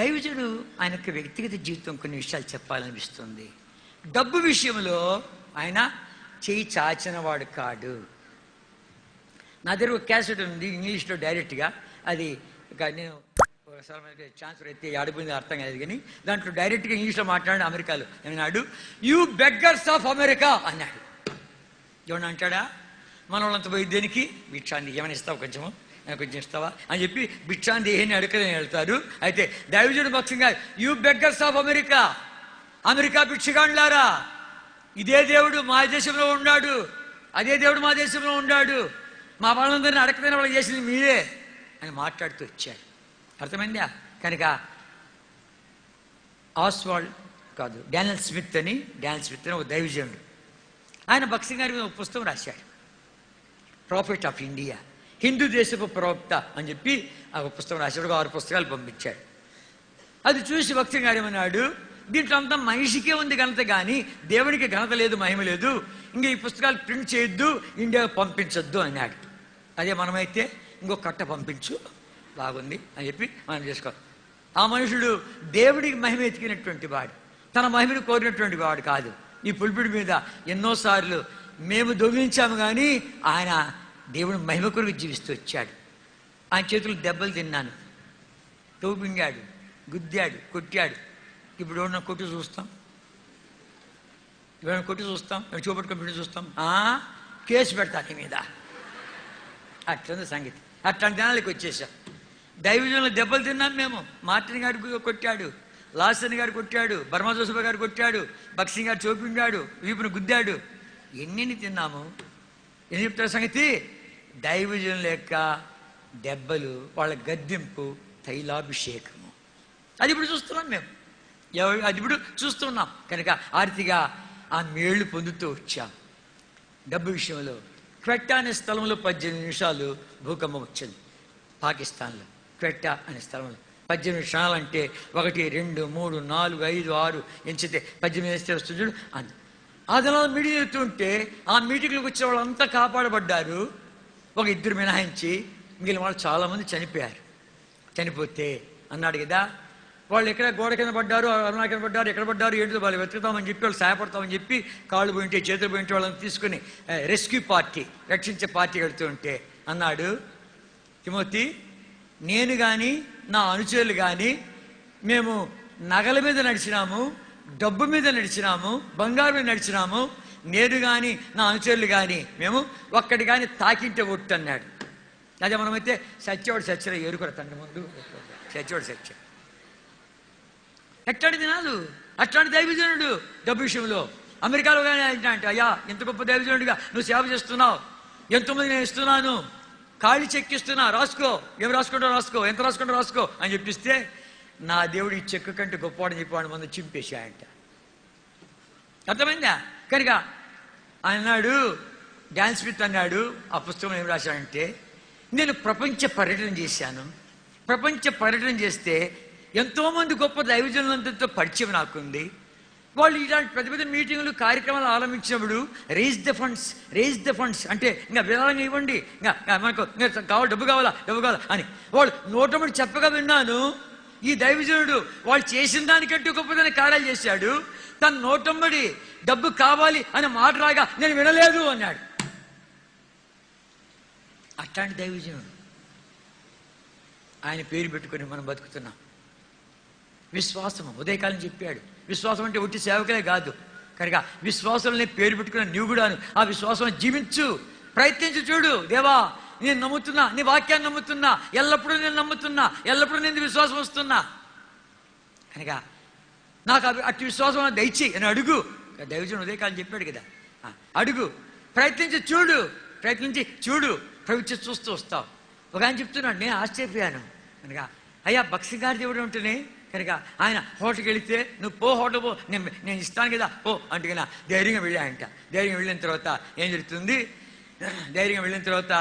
దైవజుడు ఆయన యొక్క వ్యక్తిగత జీవితం కొన్ని విషయాలు చెప్పాలనిపిస్తుంది. డబ్బు విషయంలో ఆయన చేయి చాచిన వాడు కాడు. నా దగ్గర ఒక క్యాసెట్ ఉంది ఇంగ్లీష్లో డైరెక్ట్గా. అది నేను ఒకసారి మనకి ఛాన్స్ అయితే ఆడిపోయింది అర్థం కాలేదు కానీ దాంట్లో డైరెక్ట్గా ఇంగ్లీష్లో మాట్లాడి అమెరికాలో. ఏమన్నాడు? యూ బెగ్గర్స్ ఆఫ్ అమెరికా అన్నాడు. ఏమన్నా అంటాడా? మన వాళ్ళంత పోయి దేనికి? వీక్షాన్ని ఏమైనా ఇస్తావు కొంచెము? నాకు కొంచెం ఇస్తావా అని చెప్పి భిక్షాంది ఏని అడగలేని వెళ్తారు. అయితే దైవజుడు పక్షంగా you beggars of America America భిక్షగాండ్లారా ఇదే దేవుడు మా దేశంలో ఉన్నాడు. అదే దేవుడు మా దేశంలో ఉన్నాడు. మా వాళ్ళందరినీ అడగదని వాళ్ళు చేసింది మీరే అని మాట్లాడుతూ వచ్చాడు అర్థమైందా? కనుక ఆస్వాల్డ్ కాదు డానియల్ స్మిత్ అని డానియల్ స్మిత్ అని ఒక దైవజనుడు. ఆయన భక్సింగ్ గారి మీద ఒక పుస్తకం రాశాడు. ప్రాఫిట్ ఆఫ్ ఇండియా హిందూ దేశపు ప్రవక్త అని చెప్పి ఆ ఒక పుస్తకం రాశాడు. ఆరు పుస్తకాలు పంపించాడు. అది చూసి భక్తి గారు ఏమన్నాడు దీంట్లో అంతా మనిషికే ఉంది ఘనత కానీ దేవునికి ఘనత లేదు మహిమ లేదు. ఇంకా ఈ పుస్తకాలు ప్రింట్ చేయొద్దు ఇండియాకు పంపించొద్దు అన్నాడు. అదే మనమైతే ఇంకో కట్ట పంపించు బాగుంది అని చెప్పి మనం చేసుకో ఆ మనుషుడు దేవుడికి మహిమ ఎతికినటువంటి వాడు. తన మహిమను కోరినటువంటి వాడు కాదు. ఈ పులిపిడి మీద ఎన్నోసార్లు మేము దొంగిలించాము కానీ ఆయన దేవుడు మహిమ కొరకు జీవిస్తూ వచ్చాడు. ఆయన చేతులు దెబ్బలు తిన్నాను. తోపింగాడు గుద్దాడు కొట్టాడు. ఇప్పుడు ఎవరన్నా కొట్టి చూస్తాం? ఎవరైనా కొట్టి చూస్తాం? ఎవరు చూపెట్టుకొని చూస్తాం? ఆ, కేసు పెడతా నీ మీద. అట్లంది సంగతి. అట్లాంటి దినాలకి వచ్చేసాం. దైవజంలో దెబ్బలు తిన్నాం మేము. మార్టిన్ గారు కొట్టాడు. లాసన్ గారు కొట్టాడు. బర్మా జోసఫ్ గారు కొట్టాడు. బక్సింగ్ గారు చూపింగాడు. వీపును గుద్దాడు. ఎన్ని తిన్నాము? ఎన్ని చెప్తారు సంగతి? దైవజనుల యొక్క దెబ్బలు వాళ్ళ గద్దెంపు తైలాభిషేకము. అది ఇప్పుడు చూస్తున్నాం మేము. ఎవ- అది ఇప్పుడు చూస్తున్నాం. కనుక ఆర్తిగా ఆ మేళ్ళు పొందుతూ వచ్చాం. డబ్బు విషయంలో క్వెట్ట అనే స్థలంలో పద్దెనిమిది నిమిషాలు భూకంపం వచ్చింది. పాకిస్తాన్లో క్వెట్ట అనే స్థలంలో పద్దెనిమిది క్షణాలు అంటే ఒకటి రెండు మూడు నాలుగు ఐదు ఆరు ఎంచితే పద్దెనిమిది వేస్తే వస్తుంది చూడు. అంత ఆ దినాలు చెప్తుంటే ఆ మీటింగ్లకు వచ్చిన వాళ్ళంతా కాపాడబడ్డారు. ఒక ఇద్దరు మినహాయించి మిగిలిన వాళ్ళు చాలామంది చనిపోయారు. చనిపోతే అన్నాడు కదా వాళ్ళు ఎక్కడ గోడ కింద పడ్డారు అరుణా కింద పడ్డారు ఎక్కడ పడ్డారు ఏంటో వాళ్ళు వెతుకుతామని చెప్పి వాళ్ళు సహాయపడతామని చెప్పి కాళ్ళు పోయింటే చేతులు పోయింటే వాళ్ళని తీసుకుని రెస్క్యూ పార్టీ రక్షించే పార్టీ వెళ్తుంటే అన్నాడు తిమోతి నేను కానీ నా అనుచరులు కానీ మేము నగల మీద నడిచినాము డబ్బు మీద నడిచినాము బంగారు మీద నడిచినాము నేను కానీ నా అనుచరులు కానీ మేము ఒక్కటి కానీ తాకింటే ఒట్టు అన్నాడు. అదే మనమైతే సత్యవాడు సత్యలో ఏరుకోరు తండ్రి ముందు. సత్యవాడు సత్య ఎట్లాంటి దినాలు అట్లాంటి దైవజనుడు డబ్బు విషయంలో. అమెరికాలో కానీ అంటే అయ్యా ఎంత గొప్ప దైవజనుడిగా నువ్వు సేవ చేస్తున్నావు. ఎంతమంది నేను ఇస్తున్నాను? ఖాళీ చెక్ ఇస్తున్నా రాసుకో. ఏం రాసుకుంటావు రాసుకో? ఎంత రాసుకుంటా రాసుకో? అని చెప్పిస్తే నా దేవుడు ఈ చెక్కు కంటే గొప్పవాడని చెప్పి వాడి చింపేసి చింపేశాయంట. అర్థమైందా? కనుక అన్నాడు డాన్స్ విత్ అన్నాడు ఆ పుస్తకం ఏం రాశాడంటే నేను ప్రపంచ పర్యటన చేశాను. ప్రపంచ పర్యటన చేస్తే ఎంతోమంది గొప్ప దైవజనులంతతో పరిచయం నాకుంది. వాళ్ళు ఇలాంటి పెద్ద పెద్ద మీటింగులు కార్యక్రమాలు ఆరంభించినప్పుడు raise the funds raise the funds అంటే ఇంకా విరాళంగా ఇవ్వండి. ఇంకా మనకు ఇంకా కావాలి డబ్బు కావాలా డబ్బు కావాలా అని. వాళ్ళు నోటముడి చెప్పగా విన్నాను. ఈ దైవజనుడు వాళ్ళు చేసిన దానికంటే గొప్పదని కార్యాలు చేశాడు. తన నోటమ్మడి డబ్బు కావాలి అనే మాట రాగా నేను వినలేదు అన్నాడు. అట్లాంటి దైవజనుడు. ఆయన పేరు పెట్టుకొని మనం బతుకుతున్నాం. విశ్వాసం ఉదయకాలం చెప్పాడు. విశ్వాసం అంటే ఒట్టి సేవకులే కాదు. కనుక విశ్వాసంలో పేరు పెట్టుకున్న నీవు కూడా ఆ విశ్వాసం జీవించు ప్రయత్నించు చూడు దేవా. నేను నమ్ముతున్నా నీ వాక్యాన్ని నమ్ముతున్నా ఎల్లప్పుడూ నేను నమ్ముతున్నా ఎల్లప్పుడూ నేను విశ్వాసం వస్తున్నా. కనుక నాకు అటు విశ్వాసం దయచి అని అడుగు. దైవజన్ ఉదయకాలం చెప్పాడు కదా. అడుగు. ప్రయత్నించి చూడు. ప్రయత్నించి చూడు. ప్రవృత్తి చూస్తూ వస్తావు. ఒక ఆయన చెప్తున్నాడు నేను ఆశ్చర్యపోయాను. కనుక అయ్యా భక్సి గారి దేవుడు ఉంటేనే కనుక ఆయన హోటల్కి వెళితే నువ్వు పో హోటల్ పో. నేను నేను ఇస్తాను కదా పో అంటే కదా ధైర్యంగా వెళ్ళాయంట ధైర్యంగా వెళ్ళిన తర్వాత ఏం జరుగుతుంది? ధైర్యంగా వెళ్ళిన తర్వాత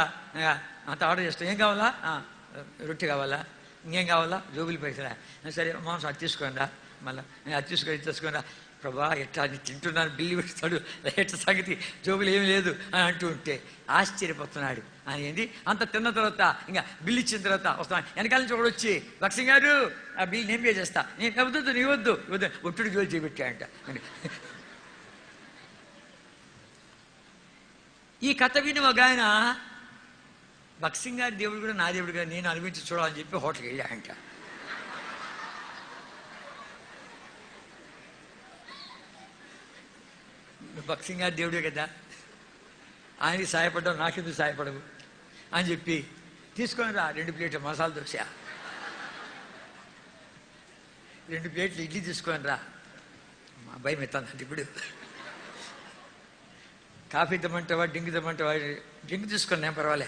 అంత ఆర్డర్ చేస్తాం. ఏం కావాలా? రొట్టె కావాలా? ఇంకేం కావాలా? జోబులు పైసలా? సరే మాంసం అది తీసుకోండి మళ్ళీ అది తీసుకొని ఇది ప్రభా ఎట్లా తింటున్నాను బిల్లు పెడతాడు. ఎట్ట సంగతి? జోబులు ఏం లేదు అని అంటూ ఉంటే ఆశ్చర్యపోతున్నాడు. అని ఏంది? అంత తిన్న తర్వాత ఇంకా బిల్లు ఇచ్చిన తర్వాత వస్తాను. వెనకాల నుంచి ఒకడు వచ్చి లక్ష్మి గారు ఆ బిల్లు నేను పే చేస్తా. నేను వద్దు నీ వద్దు వద్దు. ఒట్టుడు జోలు చేపెట్టాయంట ఈ కథ విని ఒక ఆయన భక్సింగ్ గారి దేవుడు కూడా నా దేవుడు గారు నేను అనిపించి చూడాలని చెప్పి హోటల్కి వెళ్ళాయంట భక్సింగ్ గారి దేవుడే కదా ఆయనకి సాయపడ్డావు నాకెందుకు సాయపడవు? అని చెప్పి తీసుకొని రా రెండు ప్లేట్లు మసాలా దోశ. రెండు ప్లేట్లు ఇడ్లీ తీసుకొని రా. మా భయం ఎత్తాను ఇప్పుడు. కాఫీ తెమ్మంటావా డ్రింక్ తెమ్మంటావా? డ్రింక్ తీసుకొని నేను పర్వాలే.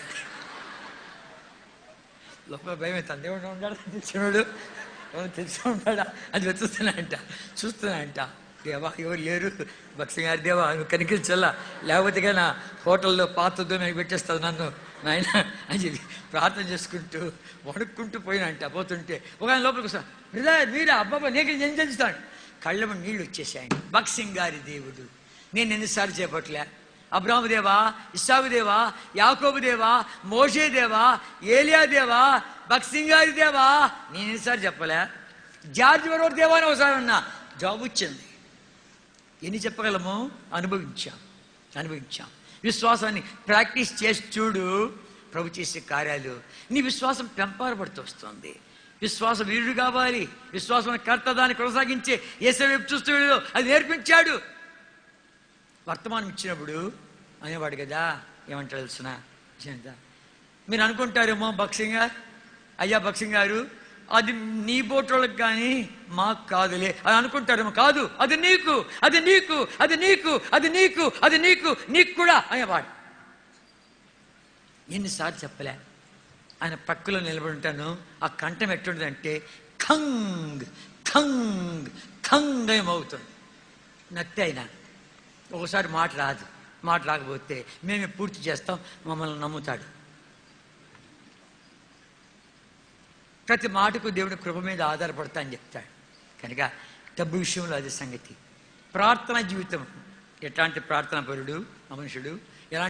లోపల భయం అవుతుంది దేవుడు ఉన్నాడా తెలిసినోడు ఎవరు తెలిసి ఉంటాడా అది వెతుస్తున్నాయంట చూస్తున్నాయంట దేవా ఎవరు లేరు? భక్తి గారి దేవా నువ్వు కనికరించల్లా లేకపోతే నా హోటల్లో పాతతో నాకు పెట్టేస్తావు నన్ను. నాయన అని చెప్పి ప్రార్థన చేసుకుంటూ వణుక్కుంటూ పోయినంట పోతుంటే ఒక ఆయన లోపలికి వస్తాను బ్రదర్ మీరా అబ్బాబా నీకు నేను తెలుస్తాను కళ్ళము నీళ్ళు వచ్చేసాయండి భక్సింగ్ గారి దేవుడు నేను ఎన్నిసార్లు చేపట్లే అబ్రాహ్మ దేవా ఇస్సాకు దేవా యాకోబు దేవా మోషే దేవా ఏలియా దేవా భక్సింగారి దేవా? నేను ఎన్నిసార్లు చెప్పలే. జార్జ్ వరవర్ దేవా అని ఒకసారి అన్నా. జాబ్ వచ్చింది. ఎన్ని చెప్పగలము? అనుభవించాం. అనుభవించాం. విశ్వాసాన్ని ప్రాక్టీస్ చేసి చూడు. ప్రభు చేసే కార్యాలు. నీ విశ్వాసం పెంపారబడుతూ వస్తుంది. విశ్వాసం వీరుడు కావాలి. విశ్వాసం కర్త దాన్ని కొనసాగించే ఏసే వైపు చూస్తూ అది నేర్పించాడు. వర్తమానం ఇచ్చినప్పుడు అనేవాడు కదా ఏమంటారు తెలుసిన? మీరు అనుకుంటారేమో బక్సింగ్ గారు? అయ్యా బక్సింగ్ గారు అది నీ బోటోళ్ళకి కానీ మాకు కాదులే. అని అనుకుంటారేమో కాదు అది నీకు అది నీకు అది నీకు అది నీకు అది నీకు నీకు కూడా అనేవాడు. ఎన్నిసార్లు చెప్పలే ఆయన పక్కలో నిలబడి ఉంటాను ఆ కంఠం ఎట్టుండదంటే ఖంగ్ ఖంగ్ ఖంగ్ ఏమవుతుంది నత్తి అయినా ఒకసారి మాట రాదు. మాట రాకపోతే మేమే పూర్తి చేస్తాం మమ్మల్ని నమ్ముతాడు. ప్రతి మాటకు దేవుని కృప మీద ఆధారపడతా అని చెప్తాడు. కనుక డబ్బు విషయంలో అది సంగతి. ప్రార్థన జీవితం. ఎట్లాంటి ప్రార్థన పరుడు ఆ మనుషుడు